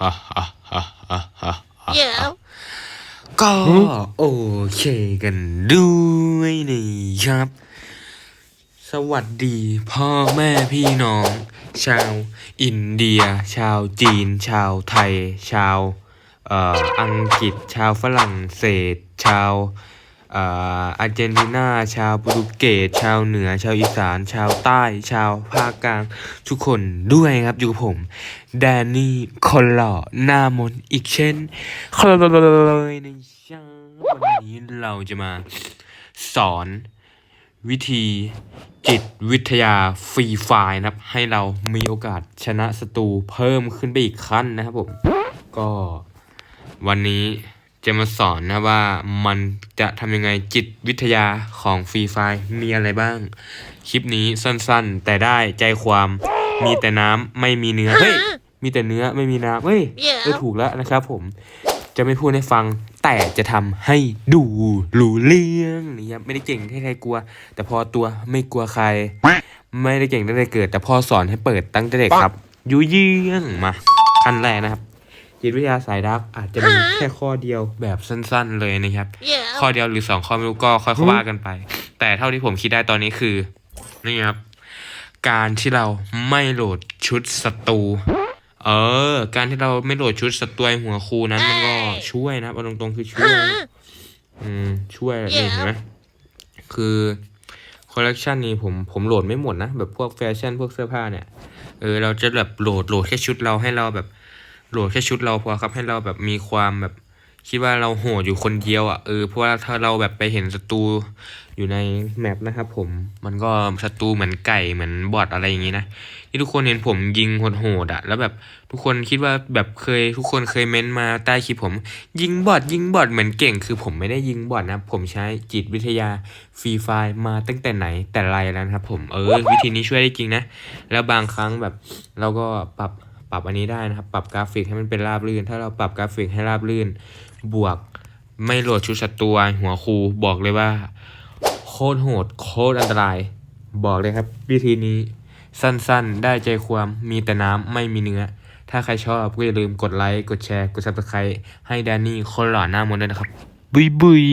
ฮ่าฮ่าฮ่าฮ่าฮ่า Yeah. ก็โอเคกันด้วยนะครับ สวัสดีพ่อแม่พี่น้อง ชาวอินเดีย ชาวจีน ชาวไทย ชาวอังกฤษ ชาวฝรั่งเศส ชาว อ่ออาร์เจนตินา ชาวโปรตุเกส ชาวเหนือ ชาวอีสาน ชาวใต้ ชาวภาคกลาง ทุกคนด้วยครับอยู่กับผม แดนนี่คนหล่อหน้ามนอีกเช่นเคยในช้าวันนี้เราจะมาสอนวิธีจิตวิทยาฟรีไฟล์นะครับ ให้เรามีโอกาสชนะศัตรูเพิ่มขึ้นไปอีกขั้นนะครับผม ก็วันนี้ จะมาสอนนะว่ามันจะทำยังไงจิตวิทยาของฟรีไฟล์มีอะไรบ้าง คลิปนี้สั้นๆ แต่ได้ใจความมีแต่น้ำไม่มีเนื้อเฮ้ยมีแต่เนื้อไม่มีน้ำเฮ้ย Yeah. เออถูกแล้วนะครับผมจะไม่พูดให้ฟังแต่จะทำให้ดูรู้เรื่องนี่ครับไม่ได้เก่งให้ใครกลัว แต่พอตัวไม่กลัวใคร ไม่ได้เก่งตั้งแต่เกิด แต่พ่อสอนให้เปิดตั้งแต่เด็กครับยุยเยี่ยงมาขั้นแรกนะครับ จิตวิทยาสายดักอาจจะมีแค่ข้อเดียวแบบสั้นๆเลยนะครับ Yeah. ข้อเดียวหรือสองข้อไม่รู้ก็ค่อยๆว่ากันไป แต่เท่าที่ผมคิดได้ตอนนี้คือ นี่ครับ การที่เราไม่โหลดชุดศัตรูเออ การที่เราไม่โหลดชุดศัตรูไอ้หัวคูนั้นมันก็ช่วยนะครับเอาตรงๆคือช่วยนะอืม ช่วยนี่เห็นไหมคือคอลเลกชันนี้ผมผมโหลดไม่หมดนะ แบบพวกแฟชั่นพวกเสื้อผ้าเนี่ย เออ เราจะแบบโหลดโหลดแค่ชุดเราให้เราแบบ โหลดแค่ชุดเราพอครับให้เราแบบมีความแบบคิดว่าเราโหดอยู่คนเดียวอะเออเพราะว่าถ้าเราแบบไปเห็นศัตรูอยู่ในแมปนะครับผมมันก็ศัตรูเหมือนไก่เหมือนบอทอะไรอย่างงี้นะที่ทุกคนเห็นผมยิงโหดๆอะแล้วแบบทุกคนคิดว่าแบบเคยทุกคนเคยเม้นมาใต้คลิปผม ยิงบอทยิงบอทเหมือนเก่ง คือผมไม่ได้ยิงบอทนะ ผมใช้จิตวิทยาฟรีไฟมาตั้งแต่ไหนแต่ไรแล้วครับผมเออวิธีนี้ช่วยได้จริงนะ แล้วบางครั้งแบบเราก็ปรับ ปรับอันนี้ได้นะครับ ปรับกราฟิกให้มันเป็นราบรื่น ถ้าเราปรับกราฟิกให้ราบรื่น บวกไม่โหลดชุดศัตรูหัวครูบอกเลยว่า โคตรโหดโคตรอันตราย บอกเลยครับ วิธีนี้สั้นๆ ได้ใจความมีแต่น้ำไม่มีเนื้อ ถ้าใครชอบก็อย่าลืมกดไลค์ กดแชร์ กด subscribe ให้แดนนี่คนหล่อหน้ามนด้วยนะครับ บุยบุย